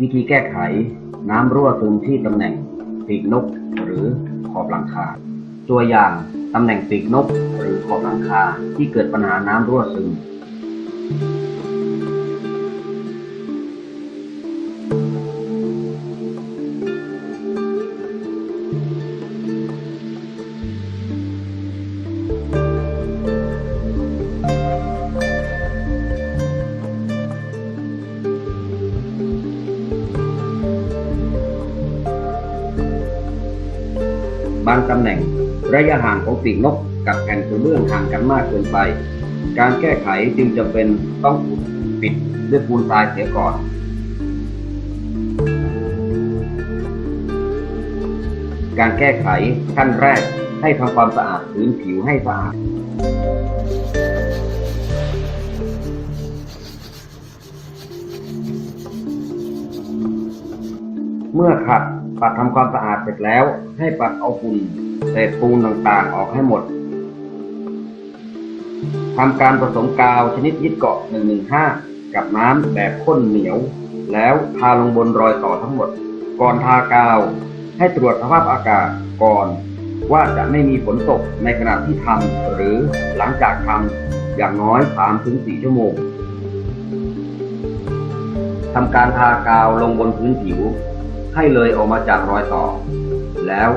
วิธีแก้ไข น้ำรั่วซึมที่ตำแหน่งปีกนกหรือขอบหลังคา ตัวอย่างตำแหน่งปีกนกหรือขอบหลังคาที่เกิดปัญหาน้ำรั่วซึม บางตำแหน่ง ระยะห่างของปีกนกกับแผ่นกระเบื้องห่างกันมากเกินไป การแก้ไขจึงจำเป็นต้องปิดด้วยปูนทรายเสียก่อนการแก้ไขขั้นแรกให้ทำความสะอาดพื้นผิวให้สะอาด เมื่อขัด ปัดทำความสะอาดเสร็จแล้ว ให้ปัดเอาฝุ่นเศษปูนต่างๆ ออกให้หมดทำการผสมกาวชนิดยึดเกาะ 115 กับน้ำแบบข้นเหนียว แล้วทาลงบนรอยต่อทั้งหมด ก่อนทากาว ให้ตรวจสภาพอากาศก่อน ว่าจะไม่มีฝนตกในขณะที่ทำหรือหลังจากทำอย่างน้อย 3-4 ชั่วโมงทำการทากาวลงบนพื้นผิว ให้เลยออกมาจากรอยต่อ แล้ว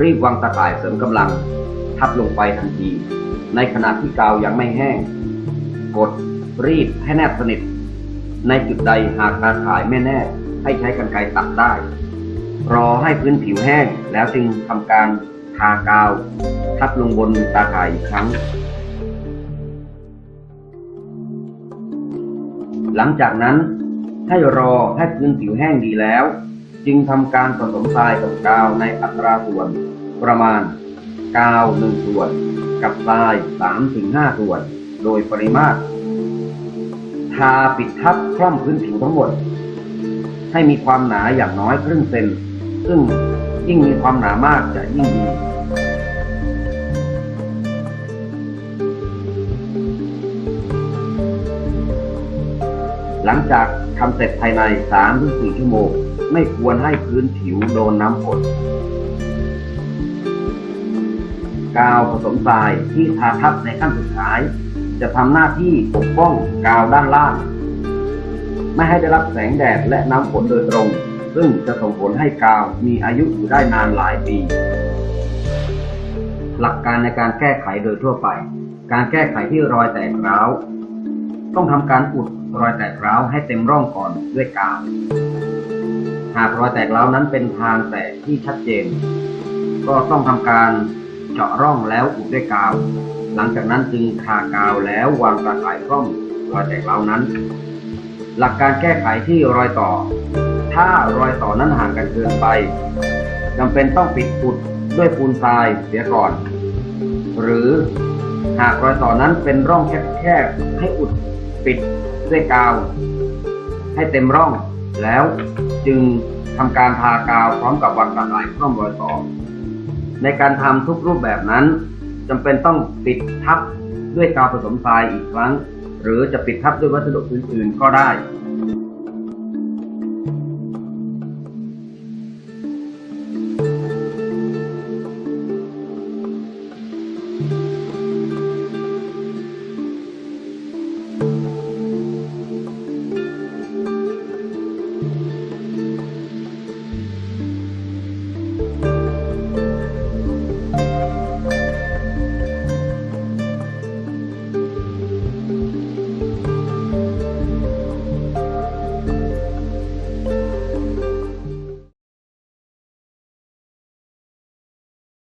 รีบวางตะข่ายเสริมกำลัง ทับลงไปทันที ในขณะที่กาวยังไม่แห้ง กดรีดให้แนบสนิท ในจุดใดหากตาข่ายไม่แนบให้ใช้กรรไกรตัดได้ รอให้พื้นผิวแห้งแล้วจึงทำการทากาว ทับลงบนตาข่ายอีกครั้ง หลังจากนั้นให้รอให้พื้นผิวแห้งดีแล้ว จึงทำการผสมทรายกับกาวในอัตราส่วนประมาณกาวหนึ่งส่วนกับทรายสามถึงห้าส่วน โดยปริมาตร ทาปิดทับคล่อมพื้นผิวทั้งหมด ให้มีความหนาอย่างน้อยครึ่งเซนซึ่งยิ่งมีความหนามากจะยิ่งดี หลังจากทำเสร็จภายใน 3-4 ชั่วโมง ไม่ควรให้พื้นผิวโดนน้ำฝนกาวผสมทรายที่ทาทับในขั้นสุดท้าย จะทำหน้าที่ปกป้องกาวด้านล่าง ไม่ให้ได้รับแสงแดดและน้ำฝนโดยตรง ซึ่งจะส่งผลให้กาวมีอายุอยู่ได้นานหลายปี หลักการในการแก้ไขโดยทั่วไป การแก้ไขที่รอยแตกร้าว ต้องทำการอุดรอยแตกร้าวให้เต็มร่องก่อนด้วยกาว หากรอยแตกร้าวนั้นเป็นทางแตกที่ชัดเจน ก็ต้องทำการเจาะร่องแล้วอุดด้วยกาว หลังจากนั้นจึงทากาวแล้ววางตาข่ายคล่อมรอยแตกร้าวนั้น หลักการแก้ไขที่รอยต่อ ถ้ารอยต่อนั้นห่างกันเกินไปจำเป็นต้องปิดอุดด้วยปูนทรายเสียก่อน หรือหากรอยต่อนั้นเป็นร่องแคบๆให้อุด ปิดด้วยกาว ให้เต็มร่อง แล้วจึงทำการทากาวพร้อมกับวางตะข่ายคล่อมรอยต่อ ในการทำทุกรูปแบบนั้นจำเป็นต้องปิดทับด้วยกาวผสมทรายอีกครั้ง หรือจะปิดทับด้วยวัสดุอื่นๆก็ได้